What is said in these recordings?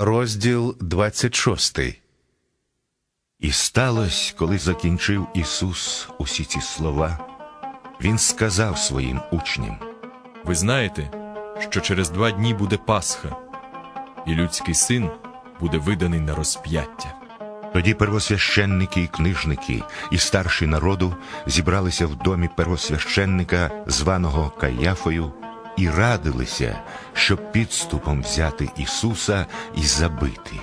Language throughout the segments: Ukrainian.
Розділ 26. І сталося, коли закінчив Ісус усі ці слова, Він сказав своїм учням, Ви знаєте, що через два дні буде Пасха, і людський син буде виданий на розп'яття. Тоді первосвященники і книжники, і старші народу зібралися в домі первосвященника, званого Каяфою, і радилися, щоб підступом взяти Ісуса і забити.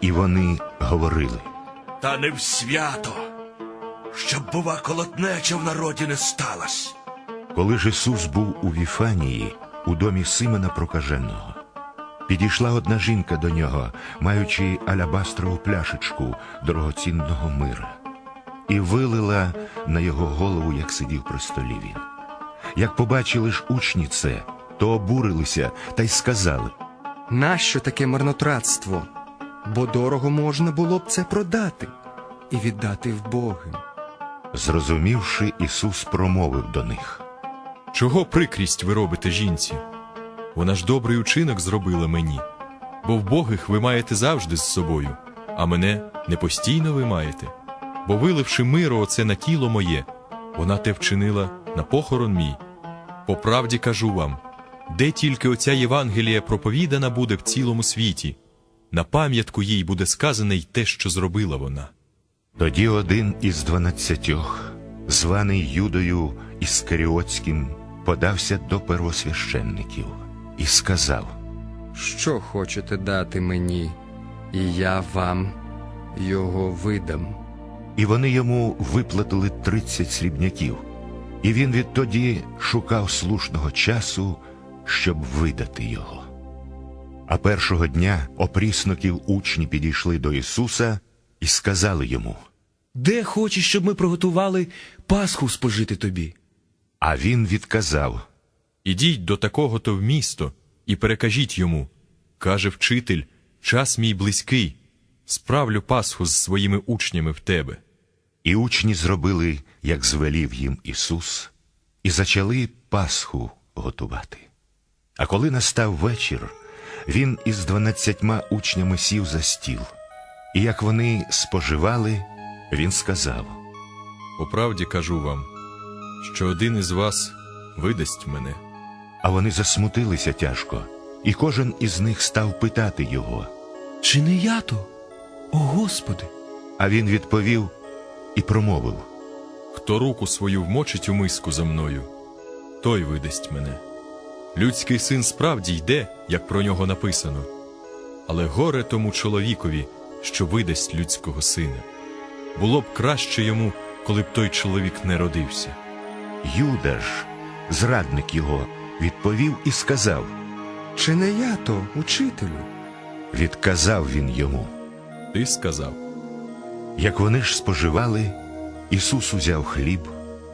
І вони говорили. Та не в свято, щоб, бува, колотнеча в народі не сталась. Коли ж Ісус був у Віфанії, у домі Симона Прокаженого, підійшла одна жінка до нього, маючи алябастрову пляшечку дорогоцінного мира, і вилила на його голову, як сидів при столі він. Як побачили ж учні це, то обурилися та й сказали. Нащо таке марнотратство? Бо дорого можна було б це продати і віддати в Боги. Зрозумівши, Ісус промовив до них. Чого прикрість ви робите жінці? Вона ж добрий учинок зробила мені, бо вбогих ви маєте завжди з собою, а мене не постійно ви маєте. Бо виливши миру оце на тіло моє, вона те вчинила на похорон мій. По правді кажу вам, де тільки оця Євангелія проповідана буде в цілому світі, на пам'ятку їй буде сказане й те, що зробила вона. Тоді один із дванадцятьох, званий Юдою Іскаріотським, подався до первосвященників і сказав. Що хочете дати мені, і я вам його видам. І вони йому виплатили тридцять срібняків, і він відтоді шукав слушного часу, щоб видати його. А першого дня опрісноків учні підійшли до Ісуса і сказали йому. Де хочеш, щоб ми приготували Пасху спожити тобі? А він відказав. Ідіть до такого-то в місто і перекажіть йому. Каже вчитель, час мій близький, справлю Пасху з своїми учнями в тебе. І учні зробили, як звелів їм Ісус, і почали Пасху готувати. А коли настав вечір, він із дванадцятьма учнями сів за стіл. І як вони споживали, він сказав. По правді кажу вам, що один із вас видасть мене. А вони засмутилися тяжко, і кожен із них став питати його. Чи не я то? О Господи! А він відповів і промовив. Хто руку свою вмочить у миску за мною, той видасть мене. Людський син справді йде, як про нього написано, але горе тому чоловікові, що видасть людського сина. Було б краще йому, коли б той чоловік не родився. Юда ж, зрадник його, відповів і сказав. Чи не я то, учителю? Відказав він йому. Ти сказав. Як вони ж споживали, Ісус узяв хліб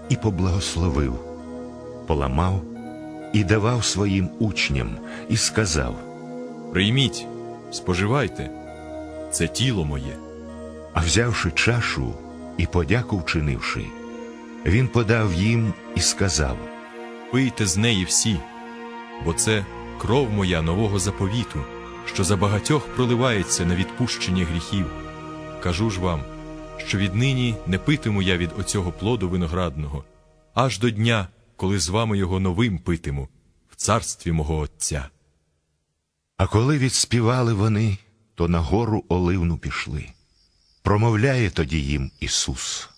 і поблагословив, поламав і давав своїм учням, і сказав, Прийміть, споживайте, це тіло моє. а взявши чашу і подяку вчинивши, він подав їм і сказав: Пийте з неї всі, бо це кров моя нового заповіту, що за багатьох проливається на відпущення гріхів. Кажу ж вам, що віднині не питиму я від оцього плоду виноградного, аж до дня, коли з вами його новим питиму в царстві мого Отця. А коли відспівали вони, то на гору оливну пішли. Промовляє тоді їм Ісус.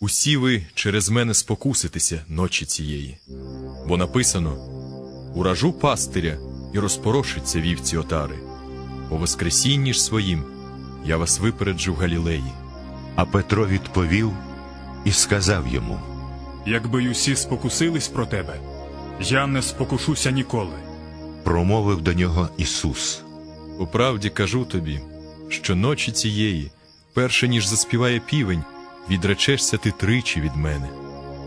Усі ви через мене спокуситеся ночі цієї, бо написано: уражу пастиря і розпорошиться вівці отари. По воскресінні ж своїм я вас випереджу в Галілеї. А Петро відповів і сказав йому: Якби й усі спокусились про тебе, я не спокушуся ніколи. промовив до нього Ісус. По правді кажу тобі, що ночі цієї, перше ніж заспіває півень, відречешся ти тричі від мене.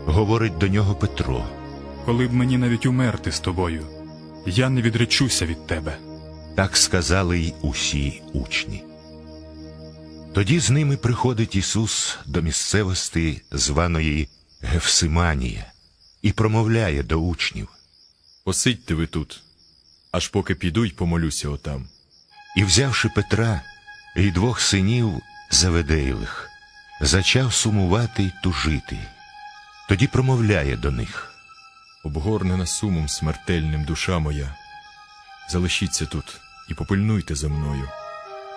Говорить до нього Петро. Коли б мені навіть умерти з тобою, я не відречуся від тебе. Так сказали й усі учні. Тоді з ними приходить Ісус до місцевості, званої Гефсиманія, і промовляє до учнів. Посидьте ви тут, аж поки піду й помолюся отам. І, взявши Петра і двох синів Заведеєвих, зачав сумувати й тужити. Тоді промовляє до них. Обгорнена сумом смертельним душа моя. Залишіться тут і попильнуйте за мною.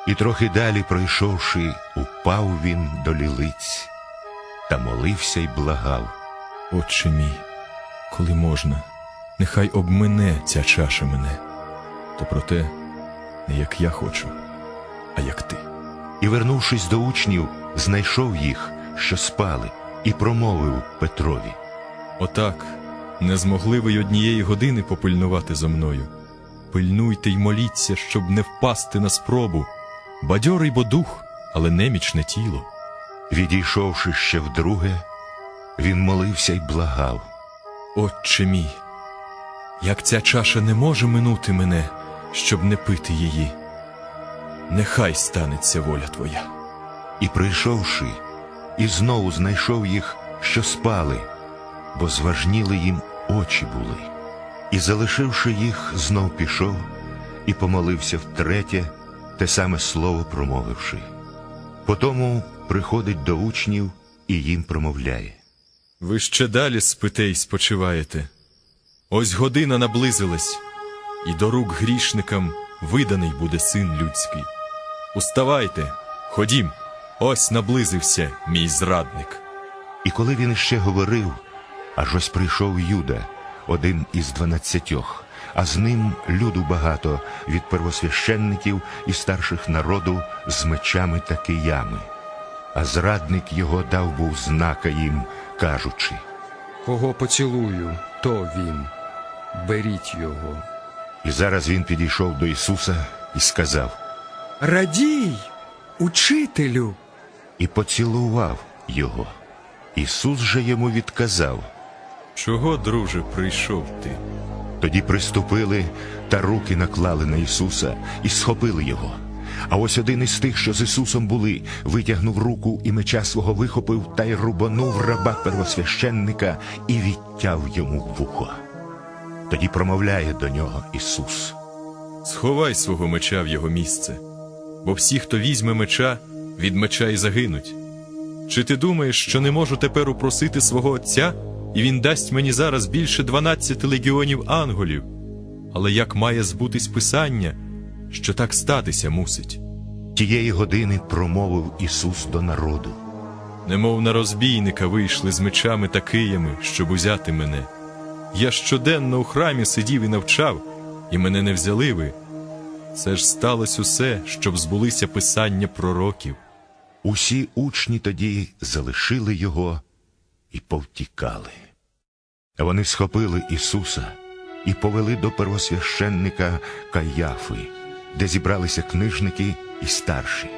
І трохи далі, пройшовши, упав він до лілиць та молився й благав. Отче мій, коли можна, нехай обмине ця чаша мене, то проте не як я хочу, а як ти. І, вернувшись до учнів, знайшов їх, що спали, і промовив Петрові. Отак не змогли ви й однієї години попильнувати за мною. Пильнуйте й моліться, щоб не впасти на спробу. Бадьорий бо дух, але немічне тіло. Відійшовши ще вдруге, він молився й благав. Отче мій, як ця чаша не може минути мене, щоб не пити її. Нехай станеться воля твоя. І прийшовши, і знову знайшов їх, що спали, бо зважніли їм очі були. І, залишивши їх, знов пішов і помолився втретє, те саме слово промовивши. Потому приходить до учнів і їм промовляє. Ви ще далі спите й спочиваєте. Ось година наблизилась, і до рук грішникам виданий буде син людський. Уставайте, ходім, ось наблизився мій зрадник. І коли він іще говорив, аж ось прийшов Юда, один із дванадцятьох, а з ним люду багато від первосвященників і старших народу з мечами та киями. А зрадник його дав був знака їм, кажучи. Кого поцілую, то він. Беріть його. І зараз він підійшов до Ісуса і сказав, Радій, учителю. і поцілував його. Ісус же йому відказав. Чого, друже, прийшов ти? Тоді приступили та руки наклали на Ісуса і схопили його. А ось один із тих, що з Ісусом були, витягнув руку і меча свого вихопив та й рубанув раба первосвященника і відтяв йому вухо. Тоді промовляє до нього Ісус. Сховай свого меча в його місце, бо всі, хто візьме меча, від меча й загинуть. Чи ти думаєш, що не можу тепер упросити свого Отця, і він дасть мені зараз більше дванадцяти легіонів анголів? Але як має збутись Писання, що так статися мусить? Тієї години промовив Ісус до народу. Немов на розбійника вийшли з мечами та киями, щоб узяти мене. Я щоденно у храмі сидів і навчав, і мене не взяли ви. Це ж сталося усе, щоб збулися писання пророків. Усі учні тоді залишили його і повтікали. Вони схопили Ісуса і повели до первосвященника Каяфи, де зібралися книжники і старші.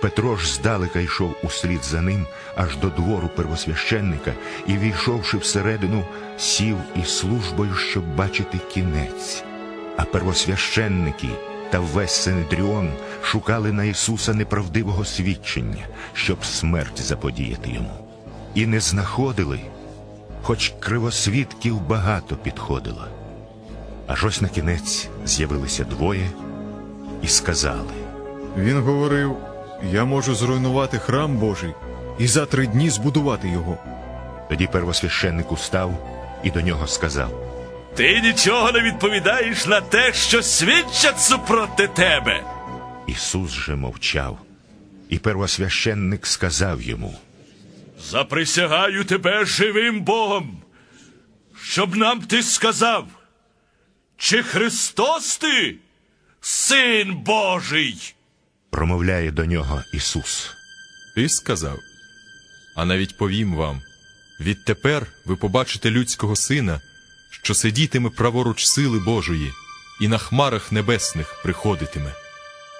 Петро ж здалека йшов услід за ним аж до двору первосвященника і, війшовши всередину, сів із службою, щоб бачити кінець. А первосвященники та весь Синедріон шукали на Ісуса неправдивого свідчення, щоб смерть заподіяти йому. І не знаходили, хоч кривосвідків багато підходило. Аж ось на кінець з'явилися двоє і сказали. Він говорив: Я можу зруйнувати храм Божий і за три дні збудувати його. Тоді первосвященник устав і до нього сказав. Ти нічого не відповідаєш на те, що свідчать супроти тебе. Ісус же мовчав, і первосвященник сказав йому. Заприсягаю тебе живим Богом, щоб нам ти сказав, чи Христос ти, син Божий? Промовляє до нього Ісус. Ти сказав. А навіть повім вам: відтепер ви побачите людського сина, що сидітиме праворуч сили Божої, і на хмарах небесних приходитиме.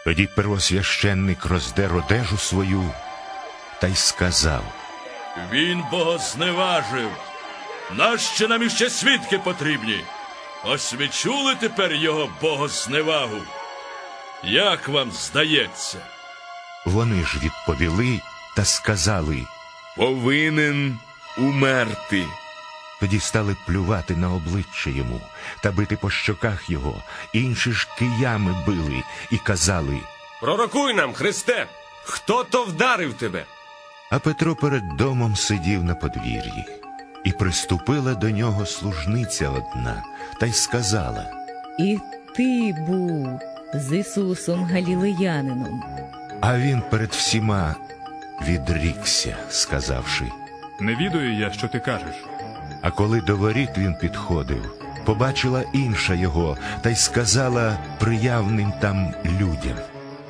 Тоді первосвященник роздер одежу свою та й сказав. Він богозневажив. Нащо нам іще свідки потрібні? Ось ви чули тепер його богозневагу. Як вам здається? Вони ж відповіли та сказали. повинен умерти. Тоді стали плювати на обличчя йому та бити по щоках його. Інші ж киями били і казали. Пророкуй нам, Христе, хто то вдарив тебе? А Петро перед домом сидів на подвір'ї, і приступила до нього служниця одна, та й сказала. І ти був з Ісусом Галілеянином. А він перед всіма відрікся, сказавши. Не відаю я, що ти кажеш. А коли до воріт він підходив, побачила інша його та й сказала приявним там людям.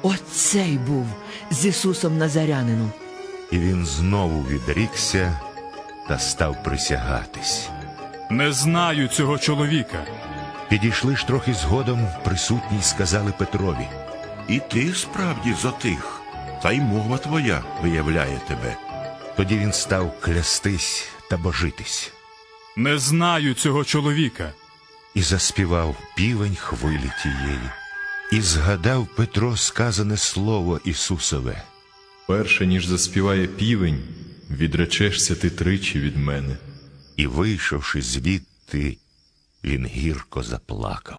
Оцей був з Ісусом Назарянином. І він знову відрікся та став присягатись. Не знаю цього чоловіка. Підійшли ж трохи згодом, присутні й сказали Петрові. І ти справді з отих, та й мова твоя виявляє тебе. Тоді він став клястись та божитись. Не знаю цього чоловіка. І заспівав півень хвилі тієї. І згадав Петро сказане слово Ісусове. Перше, ніж заспіває півень, відречешся ти тричі від мене. І, вийшовши звідти, він гірко заплакав.